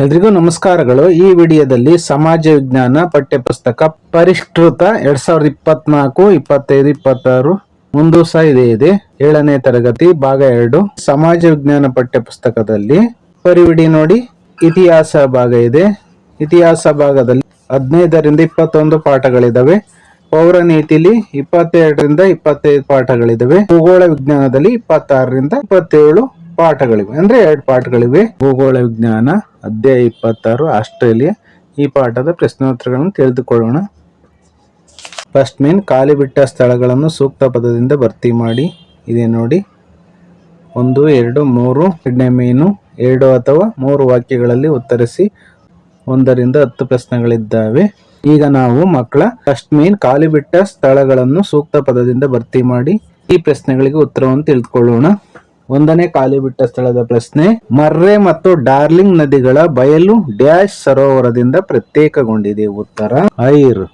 ಎಲ್ರಿಗೂ ನಮಸ್ಕಾರಗಳು. ಈ ವಿಡಿಯೋದಲ್ಲಿ ಸಮಾಜ ವಿಜ್ಞಾನ ಪಠ್ಯಪುಸ್ತಕ ಪರಿಷ್ಕೃತ ಎರಡ್ ಸಾವಿರದ ಇಪ್ಪತ್ನಾಲ್ಕು, ಇಪ್ಪತ್ತೈದು, ಇಪ್ಪತ್ತಾರು ಒಂದು ಸಹ ಇದೆ ಇದೆ. ಏಳನೇ ತರಗತಿ, ಭಾಗ ಎರಡು. ಸಮಾಜ ವಿಜ್ಞಾನ ಪಠ್ಯಪುಸ್ತಕದಲ್ಲಿ ಪರಿವಿಡಿ ನೋಡಿ, ಇತಿಹಾಸ ಭಾಗ ಇದೆ. ಇತಿಹಾಸ ಭಾಗದಲ್ಲಿ ಹದಿನೈದರಿಂದ ಇಪ್ಪತ್ತೊಂದು ಪಾಠಗಳಿದಾವೆ. ಪೌರ ನೀತಿಲಿ ಇಪ್ಪತ್ತೆರಡರಿಂದ ಇಪ್ಪತ್ತೈದು ಪಾಠಗಳಿದಾವೆ. ಭೂಗೋಳ ವಿಜ್ಞಾನದಲ್ಲಿ ಇಪ್ಪತ್ತಾರರಿಂದ ಇಪ್ಪತ್ತೇಳು ಪಾಠಗಳಿವೆ. ಅಂದ್ರೆ ಎರಡು ಪಾಠಗಳಿವೆ. ಭೂಗೋಳ ವಿಜ್ಞಾನ, ಅಧ್ಯಾಯ ಇಪ್ಪತ್ತಾರು, ಆಸ್ಟ್ರೇಲಿಯಾ. ಈ ಪಾಠದ ಪ್ರಶ್ನೋತ್ತರಗಳನ್ನು ತಿಳಿದುಕೊಳ್ಳೋಣ. ಫಸ್ಟ್ ಮೇನ್, ಖಾಲಿ ಬಿಟ್ಟ ಸ್ಥಳಗಳನ್ನು ಸೂಕ್ತ ಪದದಿಂದ ಭರ್ತಿ ಮಾಡಿ. ಇದೆ ನೋಡಿ. ಒಂದು, ಎರಡು, ಮೂರು, ಎರಡನೇ ಮೇನು. ಎರಡು ಅಥವಾ ಮೂರು ವಾಕ್ಯಗಳಲ್ಲಿ ಉತ್ತರಿಸಿ. ಒಂದರಿಂದ ಹತ್ತು ಪ್ರಶ್ನೆಗಳಿದ್ದಾವೆ. ಈಗ ನಾವು ಮಕ್ಕಳ ಫಸ್ಟ್ ಮೇನ್, ಖಾಲಿ ಬಿಟ್ಟ ಸ್ಥಳಗಳನ್ನು ಸೂಕ್ತ ಪದದಿಂದ ಭರ್ತಿ ಮಾಡಿ. ಈ ಪ್ರಶ್ನೆಗಳಿಗೆ ಉತ್ತರವನ್ನು ತಿಳಿದುಕೊಳ್ಳೋಣ. ಒಂದನೇ ಖಾಲಿ ಬಿಟ್ಟ ಸ್ಥಳದ ಪ್ರಶ್ನೆ, ಮರ್ರೆ ಮತ್ತು ಡಾರ್ಲಿಂಗ್ ನದಿಗಳ ಬಯಲು ಡ್ಯಾಶ್ ಸರೋವರದಿಂದ ಪ್ರತ್ಯೇಕಗೊಂಡಿದೆ. ಉತ್ತರ, ಐರ್.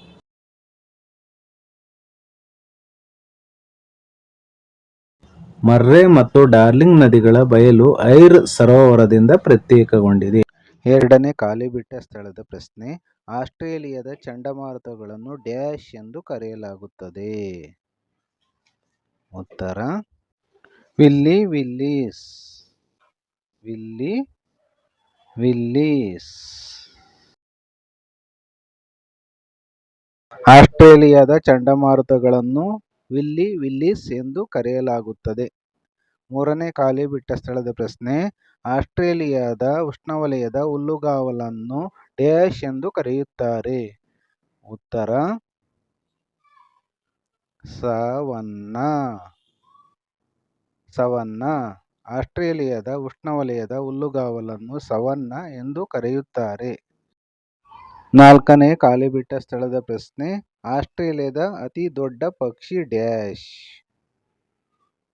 ಮರ್ರೆ ಮತ್ತು ಡಾರ್ಲಿಂಗ್ ನದಿಗಳ ಬಯಲು ಐರ್ ಸರೋವರದಿಂದ ಪ್ರತ್ಯೇಕಗೊಂಡಿದೆ. ಎರಡನೇ ಖಾಲಿ ಬಿಟ್ಟ ಸ್ಥಳದ ಪ್ರಶ್ನೆ, ಆಸ್ಟ್ರೇಲಿಯಾದ ಚಂಡಮಾರುತಗಳನ್ನು ಡ್ಯಾಶ್ ಎಂದು ಕರೆಯಲಾಗುತ್ತದೆ. ಉತ್ತರ ವಿಲ್ಲಿ ವಿಲ್ಲೀಸ್ ವಿಲ್ಲಿ ವಿಲ್ಲೀಸ್ ಆಸ್ಟ್ರೇಲಿಯಾದ ಚಂಡಮಾರುತಗಳನ್ನು ವಿಲ್ಲಿ ವಿಲ್ಲೀಸ್ ಎಂದು ಕರೆಯಲಾಗುತ್ತದೆ. ಮೂರನೇ ಖಾಲಿ ಬಿಟ್ಟ ಸ್ಥಳದ ಪ್ರಶ್ನೆ, ಆಸ್ಟ್ರೇಲಿಯಾದ ಉಷ್ಣವಲಯದ ಹುಲ್ಲುಗಾವಲನ್ನು ಡ್ಯಾಶ್ ಎಂದು ಕರೆಯುತ್ತಾರೆ. ಉತ್ತರ, ಸವನ್ನ. ಸವನ್ನ ಆಸ್ಟ್ರೇಲಿಯಾದ ಉಷ್ಣವಲಯದ ಹುಲ್ಲುಗಾವಲನ್ನು ಸವನ್ನ ಎಂದು ಕರೆಯುತ್ತಾರೆ. ನಾಲ್ಕನೇ ಖಾಲಿಬಿಟ್ಟ ಸ್ಥಳದ ಪ್ರಶ್ನೆ, ಆಸ್ಟ್ರೇಲಿಯಾದ ಅತಿ ದೊಡ್ಡ ಪಕ್ಷಿ ಡ್ಯಾಶ್.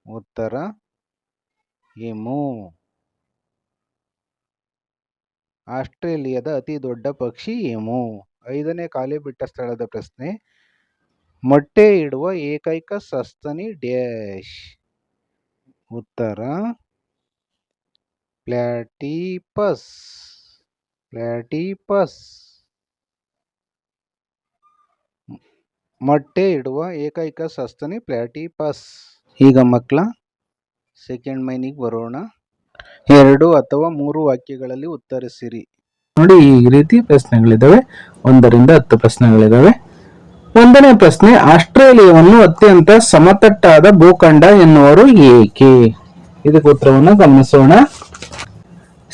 ಉತ್ತರ, ಎಮು. ಆಸ್ಟ್ರೇಲಿಯಾದ ಅತಿ ದೊಡ್ಡ ಪಕ್ಷಿ ಎಮು. ಐದನೇ ಖಾಲಿ ಬಿಟ್ಟ ಸ್ಥಳದ ಪ್ರಶ್ನೆ, ಮೊಟ್ಟೆ ಇಡುವ ಏಕೈಕ ಸಸ್ತನಿ ಡ್ಯಾಶ್. ಉತ್ತರ. ಪ್ಲಾಟಿಪಸ್. ಪ್ಲಾಟಿಪಸ್. ಮೊಟ್ಟೆ ಇಡುವ ಏಕೈಕ ಸಸ್ತನಿ ಪ್ಲಾಟಿಪಸ್. ಈಗ ಮಕ್ಕಳ ಸೆಕೆಂಡ್ ಮೈನಿಗೆ ಬರೋಣ. ಎರಡು ಅಥವಾ ಮೂರು ವಾಕ್ಯಗಳಲ್ಲಿ ಉತ್ತರಿಸಿರಿ. ನೋಡಿ ಈ ರೀತಿ ಪ್ರಶ್ನೆಗಳಿದ್ದಾವೆ. ಒಂದರಿಂದ ಹತ್ತು ಪ್ರಶ್ನೆಗಳಿದಾವೆ ಒಂದನೇ ಪ್ರಶ್ನೆ, ಆಸ್ಟ್ರೇಲಿಯಾವನ್ನು ಅತ್ಯಂತ ಸಮತಟ್ಟಾದ ಭೂಖಂಡ ಎನ್ನುವರು ಏಕೆ? ಇದಕ್ಕೆ ಉತ್ತರವನ್ನು ಗಮನಿಸೋಣ.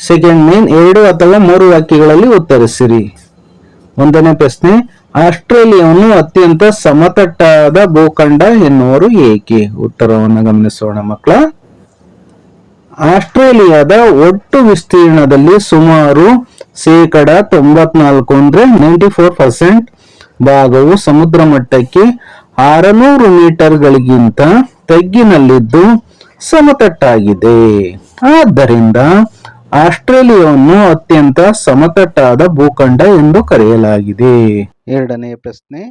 ಸೆಕೆಂಡ್ ಮೇನ್, ಎರಡು ಅಥವಾ ಮೂರು ವಾಕ್ಯಗಳಲ್ಲಿ ಉತ್ತರಿಸಿರಿ. ಒಂದನೇ ಪ್ರಶ್ನೆ, ಆಸ್ಟ್ರೇಲಿಯಾವನ್ನು ಅತ್ಯಂತ ಸಮತಟ್ಟಾದ ಭೂಖಂಡ ಎನ್ನುವರು ಏಕೆ? ಉತ್ತರವನ್ನು ಗಮನಿಸೋಣ ಮಕ್ಕಳ. ಆಸ್ಟ್ರೇಲಿಯಾದ ಒಟ್ಟು ವಿಸ್ತೀರ್ಣದಲ್ಲಿ ಸುಮಾರು ಶೇಕಡ ತೊಂಬತ್ನಾಲ್ಕು ಅಂದ್ರೆ ನೈಂಟಿ ಫೋರ್ ಪರ್ಸೆಂಟ್ ಭಾಗವು ಸಮುದ್ರ ಮಟ್ಟಕ್ಕೆ ಆರನೂರು ಮೀಟರ್ಗಳಿಗಿಂತ ತಗ್ಗಿನಲ್ಲಿದ್ದು ಸಮತಟ್ಟಾಗಿದೆ. ಆದ್ದರಿಂದ ಆಸ್ಟ್ರೇಲಿಯಾವನ್ನು ಅತ್ಯಂತ ಸಮತಟ್ಟಾದ ಭೂಖಂಡ ಎಂದು ಕರೆಯಲಾಗಿದೆ. ಎರಡನೇ ಪ್ರಶ್ನೆ,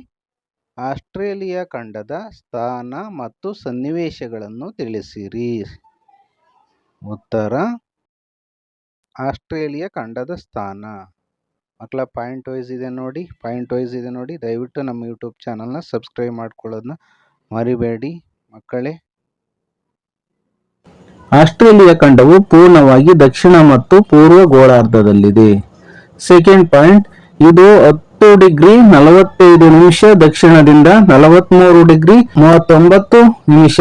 ಆಸ್ಟ್ರೇಲಿಯಾ ಖಂಡದ ಸ್ಥಾನ ಮತ್ತು ಸನ್ನಿವೇಶಗಳನ್ನು ತಿಳಿಸಿರಿ. ಉತ್ತರ, ಆಸ್ಟ್ರೇಲಿಯಾ ಖಂಡದ ಸ್ಥಾನ. ಮಕ್ಕಳ ಪಾಯಿಂಟ್ ವೈಸ್ ಇದೆ ನೋಡಿ, ಪಾಯಿಂಟ್ ವೈಸ್ ಇದೆ ನೋಡಿ. ದಯವಿಟ್ಟು ನಮ್ಮ ಯೂಟ್ಯೂಬ್ ಚಾನಲ್ನ ಸಬ್ಸ್ಕ್ರೈಬ್ ಮಾಡ್ಕೊಳ್ಳೋದನ್ನ ಮರಿಬೇಡಿ ಮಕ್ಕಳೇ. ಆಸ್ಟ್ರೇಲಿಯಾ ಖಂಡವು ಪೂರ್ಣವಾಗಿ ದಕ್ಷಿಣ ಮತ್ತು ಪೂರ್ವ ಗೋಳಾರ್ಧದಲ್ಲಿದೆ. ಸೆಕೆಂಡ್ ಪಾಯಿಂಟ್ ಇದು ಹತ್ತು ಡಿಗ್ರಿ ನಲವತ್ತೈದು ನಿಮಿಷ ದಕ್ಷಿಣದಿಂದ ನಲವತ್ಮೂರು ಡಿಗ್ರಿ ಮೂವತ್ತೊಂಬತ್ತು ನಿಮಿಷ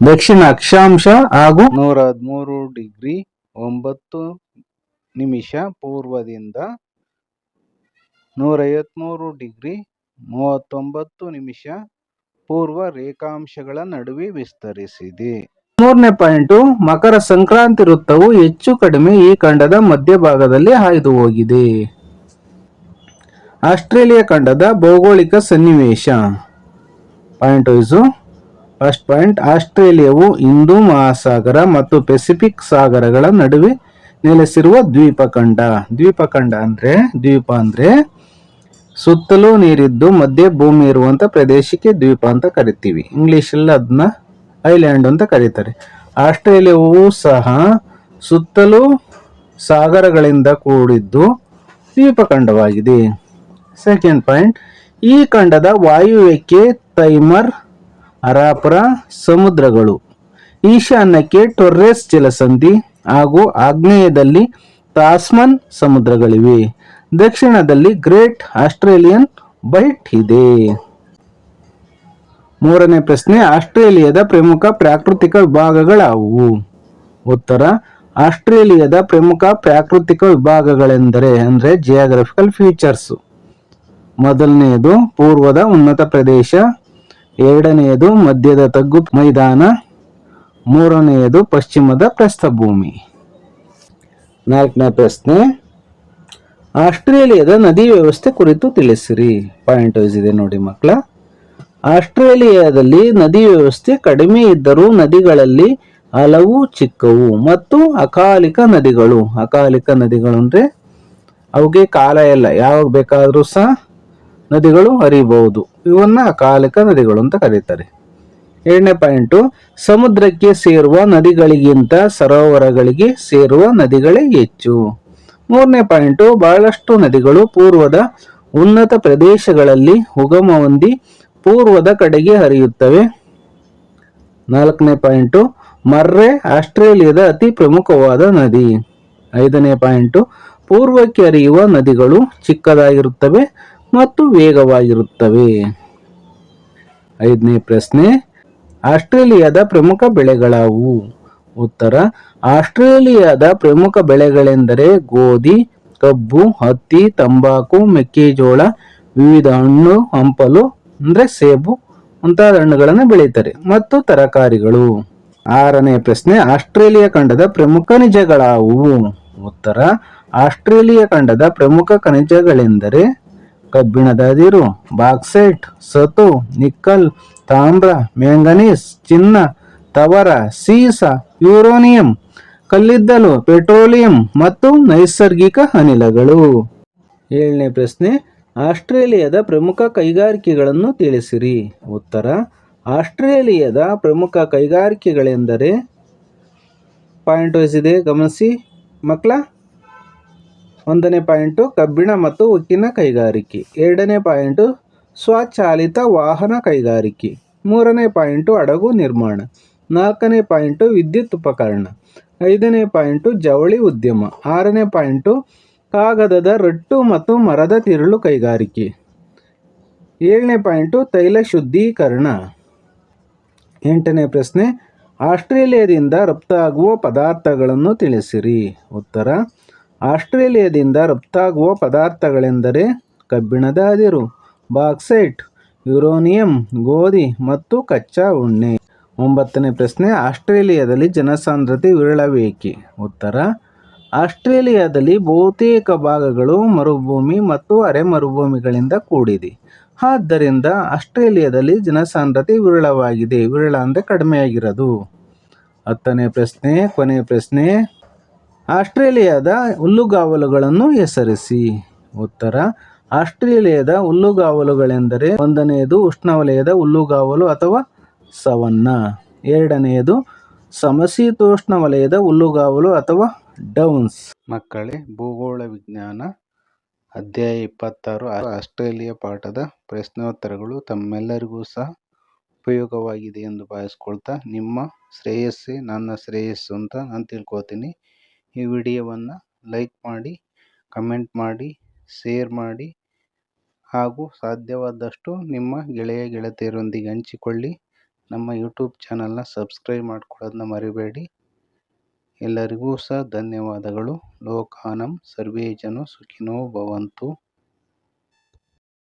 ದಕ್ಷಿಣ ಅಕ್ಷಾಂಶ ಹಾಗೂ ನೂರ ಹದಿಮೂರು ಡಿಗ್ರಿ ಒಂಬತ್ತು ನಿಮಿಷ ಪೂರ್ವದಿಂದ ನೂರೈವತ್ಮೂರು ಡಿಗ್ರಿ ಮೂವತ್ತೊಂಬತ್ತು ನಿಮಿಷ ಪೂರ್ವ ರೇಖಾಂಶಗಳ ನಡುವೆ ವಿಸ್ತರಿಸಿದೆ. ಮೂರನೇ ಪಾಯಿಂಟು, ಮಕರ ಸಂಕ್ರಾಂತಿ ವೃತ್ತವು ಹೆಚ್ಚು ಕಡಿಮೆ ಈ ಖಂಡದ ಮಧ್ಯಭಾಗದಲ್ಲಿ ಹಾಯ್ದು ಹೋಗಿದೆ ಆಸ್ಟ್ರೇಲಿಯಾ ಖಂಡದ ಭೌಗೋಳಿಕ ಸನ್ನಿವೇಶ. ಪಾಯಿಂಟ್ ವೈಸು ಫಸ್ಟ್ ಪಾಯಿಂಟ್, ಆಸ್ಟ್ರೇಲಿಯಾವು ಹಿಂದೂ ಮಹಾಸಾಗರ ಮತ್ತು ಪೆಸಿಫಿಕ್ ಸಾಗರಗಳ ನಡುವೆ ನೆಲೆಸಿರುವ ದ್ವೀಪಖಂಡ. ದ್ವೀಪಖಂಡ ಅಂದ್ರೆ, ದ್ವೀಪ ಅಂದ್ರೆ ಸುತ್ತಲೂ ನೀರಿದ್ದು, ಮಧ್ಯೆ ಭೂಮಿ ಇರುವಂತ ಪ್ರದೇಶಕ್ಕೆ ದ್ವೀಪ ಅಂತ ಕರಿತೀವಿ. ಇಂಗ್ಲಿಷಲ್ಲಿ ಅದನ್ನ ಐಲ್ಯಾಂಡ್ ಅಂತ ಕರೀತಾರೆ. ಆಸ್ಟ್ರೇಲಿಯಾವು ಸಹ ಸುತ್ತಲೂ ಸಾಗರಗಳಿಂದ ಕೂಡಿದ್ದು ದ್ವೀಪಖಂಡವಾಗಿದೆ. ಸೆಕೆಂಡ್ ಪಾಯಿಂಟ್, ಈ ಖಂಡದ ವಾಯುವ್ಯಕ್ಕೆ ತೈಮರ್, ಅರಾಪುರ, ಸಮುದ್ರಗಳು, ಈಶಾನ್ಯಕ್ಕೆ ಟೊರ್ರೆಸ್ ಜಲಸಂಧಿ ಹಾಗೂ ಆಗ್ನೇಯದಲ್ಲಿ ತಾಸ್ಮನ್ ಸಮುದ್ರಗಳಿವೆ. ದಕ್ಷಿಣದಲ್ಲಿ ಗ್ರೇಟ್ ಆಸ್ಟ್ರೇಲಿಯನ್ ಬೈಟ್ ಇದೆ. ಮೂರನೇ ಪ್ರಶ್ನೆ, ಆಸ್ಟ್ರೇಲಿಯಾದ ಪ್ರಮುಖ ಪ್ರಾಕೃತಿಕ ವಿಭಾಗಗಳಾವುವು? ಉತ್ತರ, ಆಸ್ಟ್ರೇಲಿಯಾದ ಪ್ರಮುಖ ಪ್ರಾಕೃತಿಕ ವಿಭಾಗಗಳೆಂದರೆ ಅಂದರೆ ಜಿಯಾಗ್ರಫಿಕಲ್ ಫೀಚರ್ಸ್ ಮೊದಲನೆಯದು, ಪೂರ್ವದ ಉನ್ನತ ಪ್ರದೇಶ. ಎರಡನೆಯದು, ಮಧ್ಯದ ತಗ್ಗು ಮೈದಾನ. ಮೂರನೆಯದು, ಪಶ್ಚಿಮದ ಪ್ರಸ್ಥಭೂಮಿ. ನಾಲ್ಕನೇ ಪ್ರಶ್ನೆ ಆಸ್ಟ್ರೇಲಿಯಾದ ನದಿ ವ್ಯವಸ್ಥೆ ಕುರಿತು ತಿಳಿಸಿರಿ. ಪಾಯಿಂಟ್ ವೈಸ್ ಇದೆ ನೋಡಿ ಮಕ್ಕಳ. ಆಸ್ಟ್ರೇಲಿಯಾದಲ್ಲಿ ನದಿ ವ್ಯವಸ್ಥೆ ಕಡಿಮೆ ಇದ್ದರೂ ನದಿಗಳಲ್ಲಿ ಹಲವು ಚಿಕ್ಕವು ಮತ್ತು ಅಕಾಲಿಕ ನದಿಗಳು. ಅಕಾಲಿಕ ನದಿಗಳು ಅಂದರೆ ಅವುಗೆ ಕಾಲ ಇಲ್ಲ ಯಾವಾಗ ಬೇಕಾದರೂ ಸಹ ನದಿಗಳು ಹರಿಬಹುದು. ಇವನ್ನ ಅಕಾಲಿಕ ನದಿಗಳು ಅಂತ ಕರೀತಾರೆ. ಎರಡನೇ ಪಾಯಿಂಟು ಸಮುದ್ರಕ್ಕೆ ಸೇರುವ ನದಿಗಳಿಗಿಂತ ಸರೋವರಗಳಿಗೆ ಸೇರುವ ನದಿಗಳೇ ಹೆಚ್ಚು. ಮೂರನೇ ಪಾಯಿಂಟು, ಬಹಳಷ್ಟು ನದಿಗಳು ಪೂರ್ವದ ಉನ್ನತ ಪ್ರದೇಶಗಳಲ್ಲಿ ಉಗಮ ಹೊಂದಿ ಪೂರ್ವದ ಕಡೆಗೆ ಹರಿಯುತ್ತವೆ. ನಾಲ್ಕನೇ ಪಾಯಿಂಟು, ಮರ್ರೆ ಆಸ್ಟ್ರೇಲಿಯಾದ ಅತಿ ಪ್ರಮುಖವಾದ ನದಿ. ಐದನೇ ಪಾಯಿಂಟು, ಪೂರ್ವಕ್ಕೆ ಹರಿಯುವ ನದಿಗಳು ಚಿಕ್ಕದಾಗಿರುತ್ತವೆ ಮತ್ತು ವೇಗವಾಗಿರುತ್ತವೆ. ಐದನೇ ಪ್ರಶ್ನೆ, ಆಸ್ಟ್ರೇಲಿಯಾದ ಪ್ರಮುಖ ಬೆಳೆಗಳಾವು? ಉತ್ತರ. ಆಸ್ಟ್ರೇಲಿಯಾದ ಪ್ರಮುಖ ಬೆಳೆಗಳೆಂದರೆ ಗೋಧಿ, ಕಬ್ಬು, ಹತ್ತಿ, ತಂಬಾಕು, ಮೆಕ್ಕೆಜೋಳ, ವಿವಿಧ ಹಣ್ಣು, ಹಂಪಲು, ಅಂದ್ರೆ ಸೇಬು ಮುಂತಾದ ಹಣ್ಣುಗಳನ್ನು ಬೆಳೀತಾರೆ. ಮತ್ತು ತರಕಾರಿಗಳು. ಆರನೇ ಪ್ರಶ್ನೆ, ಆಸ್ಟ್ರೇಲಿಯಾ ಖಂಡದ ಪ್ರಮುಖ ನಿಜಗಳಾವುವು ಉತ್ತರ, ಆಸ್ಟ್ರೇಲಿಯಾ ಖಂಡದ ಪ್ರಮುಖ ಖನಿಜಗಳೆಂದರೆ ಕಬ್ಬಿಣದ ಅದಿರು ಬಾಕ್ಸೈಟ್ ಸತು ನಿಕ್ಕಲ್, ತಾಮ್ರ, ಮ್ಯಾಂಗನೀಸ್, ಚಿನ್ನ ತವರ, ಸೀಸ, ಯುರೋನಿಯಂ, ಕಲ್ಲಿದ್ದಲು, ಪೆಟ್ರೋಲಿಯಂ ಮತ್ತು ನೈಸರ್ಗಿಕ ಅನಿಲಗಳು. ಏಳನೇ ಪ್ರಶ್ನೆ, ಆಸ್ಟ್ರೇಲಿಯಾದ ಪ್ರಮುಖ ಕೈಗಾರಿಕೆಗಳನ್ನು ತಿಳಿಸಿರಿ. ಉತ್ತರ, ಆಸ್ಟ್ರೇಲಿಯಾದ ಪ್ರಮುಖ ಕೈಗಾರಿಕೆಗಳೆಂದರೆ ಪಾಯಿಂಟ್ ವೈಸ್ ಇದೆ, ಗಮನಿಸಿ ಮಕ್ಕಳ. ಒಂದನೇ ಪಾಯಿಂಟು, ಕಬ್ಬಿಣ ಮತ್ತು ಉಕ್ಕಿನ ಕೈಗಾರಿಕೆ. ಎರಡನೇ ಪಾಯಿಂಟು, ಸ್ವಚಾಲಿತ ವಾಹನ ಕೈಗಾರಿಕೆ. ಮೂರನೇ ಪಾಯಿಂಟು, ಹಡಗು ನಿರ್ಮಾಣ. ನಾಲ್ಕನೇ ಪಾಯಿಂಟು ವಿದ್ಯುತ್ ಉಪಕರಣ. ಐದನೇ ಪಾಯಿಂಟು ಜವಳಿ ಉದ್ಯಮ. ಆರನೇ ಪಾಯಿಂಟು ಕಾಗದದ ರಟ್ಟು ಮತ್ತು ಮರದ ತಿರುಳು ಕೈಗಾರಿಕೆ. ಏಳನೇ ಪಾಯಿಂಟು ತೈಲ ಶುದ್ಧೀಕರಣ. ಎಂಟನೇ ಪ್ರಶ್ನೆ, ಆಸ್ಟ್ರೇಲಿಯಾದಿಂದ ರಫ್ತಾಗುವ ಪದಾರ್ಥಗಳನ್ನು ತಿಳಿಸಿರಿ. ಉತ್ತರ, ಆಸ್ಟ್ರೇಲಿಯಾದಿಂದ ರಫ್ತಾಗುವ ಪದಾರ್ಥಗಳೆಂದರೆ ಕಬ್ಬಿಣದ ಅದಿರು ಬಾಕ್ಸೈಟ್, ಯುರೋನಿಯಂ, ಗೋಧಿ ಮತ್ತು ಕಚ್ಚಾ ಉಣ್ಣೆ. ಒಂಬತ್ತನೇ ಪ್ರಶ್ನೆ, ಆಸ್ಟ್ರೇಲಿಯಾದಲ್ಲಿ ಜನಸಾಂದ್ರತೆ ವಿರಳವೇಕೆ? ಉತ್ತರ, ಆಸ್ಟ್ರೇಲಿಯಾದಲ್ಲಿ ಬಹುತೇಕ ಭಾಗಗಳು ಮರುಭೂಮಿ ಮತ್ತು ಅರೆ ಮರುಭೂಮಿಗಳಿಂದ ಕೂಡಿದೆ. ಆದ್ದರಿಂದ ಆಸ್ಟ್ರೇಲಿಯಾದಲ್ಲಿ ಜನಸಾಂದ್ರತೆ ವಿರಳವಾಗಿದೆ, ವಿರಳ ಅಂದರೆ ಕಡಿಮೆಯಾಗಿರೋದು. ಹತ್ತನೇ ಪ್ರಶ್ನೆ, ಕೊನೆಯ ಪ್ರಶ್ನೆ, ಆಸ್ಟ್ರೇಲಿಯಾದ ಹುಲ್ಲುಗಾವಲುಗಳನ್ನು ಹೆಸರಿಸಿ. ಉತ್ತರ, ಆಸ್ಟ್ರೇಲಿಯಾದ ಹುಲ್ಲುಗಾವಲುಗಳೆಂದರೆ ಒಂದನೆಯದು ಉಷ್ಣವಲಯದ ಹುಲ್ಲುಗಾವಲು ಅಥವಾ ಸವನ್ನ ಎರಡನೆಯದು, ಸಮಶೀತೋಷ್ಣ ವಲಯದ ಹುಲ್ಲುಗಾವಲು ಅಥವಾ ಡೌನ್ಸ್. ಮಕ್ಕಳೇ, ಭೂಗೋಳ ವಿಜ್ಞಾನ ಅಧ್ಯಾಯ ಇಪ್ಪತ್ತಾರು, ಆಸ್ಟ್ರೇಲಿಯಾ ಪಾಠದ ಪ್ರಶ್ನೋತ್ತರಗಳು ತಮ್ಮೆಲ್ಲರಿಗೂ ಸಹ ಉಪಯೋಗವಾಗಿದೆ ಎಂದು ಭಾವಿಸ್ಕೊಳ್ತಾ ನಿಮ್ಮ ಶ್ರೇಯಸ್ಸೇ ನನ್ನ ಶ್ರೇಯಸ್ಸು ಅಂತ ನಾನು ತಿಳ್ಕೊತೀನಿ ಈ ವಿಡಿಯೋವನ್ನು ಲೈಕ್ ಮಾಡಿ, ಕಮೆಂಟ್ ಮಾಡಿ, ಶೇರ್ ಮಾಡಿ ಹಾಗೂ ಸಾಧ್ಯವಾದಷ್ಟು ನಿಮ್ಮ ಗೆಳೆಯ ಗೆಳತಿಯರೊಂದಿಗೆ ಹಂಚಿಕೊಳ್ಳಿ. ನಮ್ಮ ಯೂಟ್ಯೂಬ್ ಚಾನಲ್ನ ಸಬ್ಸ್ಕ್ರೈಬ್ ಮಾಡ್ಕೊಳ್ಳೋದನ್ನ ಮರಿಬೇಡಿ. ಎಲ್ಲರಿಗೂ ಸಹ ಧನ್ಯವಾದಗಳು. ಲೋಕಾನಂ ಸರ್ವೇ ಜನ ಸುಖಿನೋ ಭವಂತು.